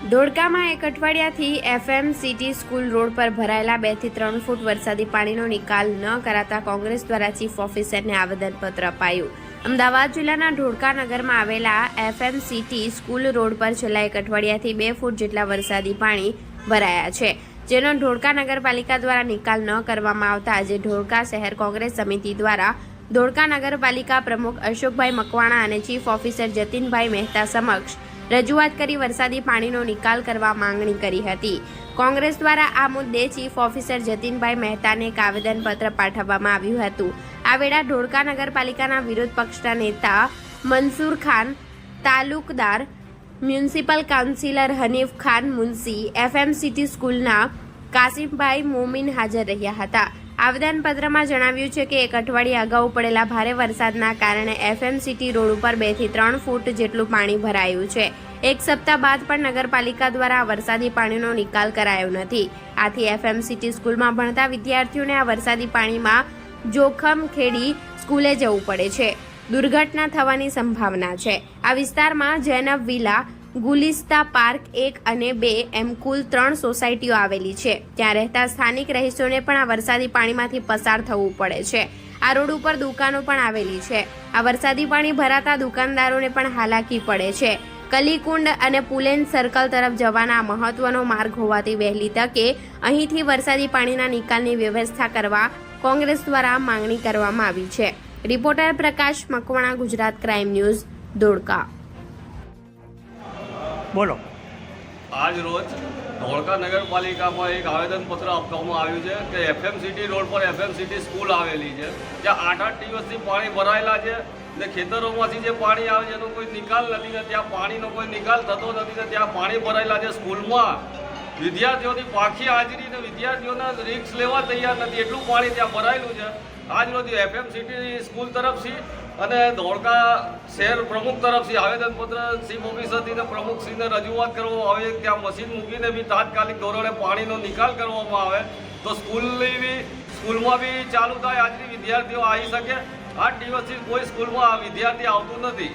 ધોળકામાં એક અઠવાડિયાથી FM city school road પર ભરાયેલા બેથી ત્રણ ફૂટ વરસાદી પાણીનો નિકાલ ન કરાતા કોંગ્રેસ દ્વારા ચીફ ઓફિસરને આવેદનપત્ર અપાયું. અમદાવાદ જિલ્લાના ધોળકા નગરમાં આવેલા એફએમ સિટી સ્કૂલ રોડ પર છેલ્લા એક અઠવાડિયાથી બે ફૂટ જેટલા વરસાદી પાણી ભરાયા છે, જેનો ધોળકા નગરપાલિકા દ્વારા નિકાલ ન કરવામાં આવતા આજે ધોળકા શહેર કોંગ્રેસ સમિતિ દ્વારા ધોળકા નગરપાલિકા પ્રમુખ અશોકભાઈ મકવાણા અને ચીફ ઓફિસર જતીનભાઈ મહેતા સમક્ષ રજૂઆત કરી વરસાદી પાણીનો નિકાલ કરવા માંગણી કરી હતી. કોંગ્રેસ દ્વારા આ મુદ્દે ચીફ ઓફિસર જતીનભાઈ મહેતાને એક આવેદનપત્ર પાઠવવામાં આવ્યું હતું. આ વેળા ધોળકા નગરપાલિકાના વિરોધ પક્ષના નેતા Mansur Khan, Talukdar municipal councillor Hanif Khan Munshi FM city સ્કૂલના કાસિમભાઈ મોમીન હાજર રહ્યા હતા. આવેદનપત્રમાં જણાવ્યું છે કે એક અઠવાડિયા અગાઉ પડેલા ભારે વરસાદના કારણે એફએમ સિટી રોડ ઉપર બેથી ત્રણ ફૂટ જેટલું પાણી ભરાયું છે. એક સપ્તાહ બાદ પણ નગરપાલિકા દ્વારા આ વરસાદી પાણીનો નિકાલ કરાયો નથી. આથી એફએમ સિટી સ્કૂલમાં ભણતા વિદ્યાર્થીઓને આ વરસાદી પાણીમાં જોખમ ખેડી સ્કૂલે જવું પડે છે. દુર્ઘટના થવાની સંભાવના છે. આ વિસ્તારમાં જૈનબ વિલા ગુલિસ્તા પાર્ક એક અને બે એમ કુલ ત્રણ સોસાયટીઓ આવેલી છે. ત્યાં રહેતા સ્થાનિક રહીશોને પણ આ વરસાદી પાણીમાંથી પસાર થવું પડે છે. આ રોડ ઉપર દુકાનો પણ આવેલી છે. આ વરસાદી પાણી ભરાતા દુકાનદારોને પણ હાલાકી પડે છે. કલીકુંડ અને પુલેન સર્કલ તરફ જવાના મહત્વનો માર્ગ હોવાથી વહેલી તકે અહીંથી વરસાદી પાણીના નિકાલની વ્યવસ્થા કરવા કોંગ્રેસ દ્વારા માંગણી કરવામાં આવી છે. Reporter Prakash Makwana, Gujarat crime news, Dholka. બોલો. આજ રોજ ધોળકા નગરપાલિકામાં એક આવેદનપત્ર આપવામાં આવ્યું છે કે એફએમ સિટી રોડ પર એફએમ સિટી સ્કૂલ આવેલી છે. જ્યાં આઠ આઠ દિવસથી પાણી ભરાયેલા છે ને ખેતરોમાંથી જે પાણી આવે છે એનો કોઈ નિકાલ નથી ને ત્યાં પાણીનો કોઈ નિકાલ થતો નથી ને ત્યાં પાણી ભરાયેલા છે સ્કૂલમાં. વિદ્યાર્થીઓની પાખી હાજરી ને વિદ્યાર્થીઓના રિક્સ લેવા તૈયાર નથી. એટલું પાણી ત્યાં ભરાયેલું છે. આજ રોજ એફએમ સિટી સ્કૂલ તરફથી અને ધોળકા શહેર પ્રમુખ તરફથી આવેદનપત્ર ચીફ ઓફિસરથી ને પ્રમુખશ્રીને રજૂઆત કરવામાં આવે. ત્યાં મશીન મૂકીને બી તાત્કાલિક ધોરણે પાણીનો નિકાલ કરવામાં આવે. તો સ્કૂલની બી, સ્કૂલમાં બી ચાલુ થાય. આજની વિદ્યાર્થીઓ આવી શકે. આઠ દિવસથી કોઈ સ્કૂલમાં વિદ્યાર્થી આવતું નથી.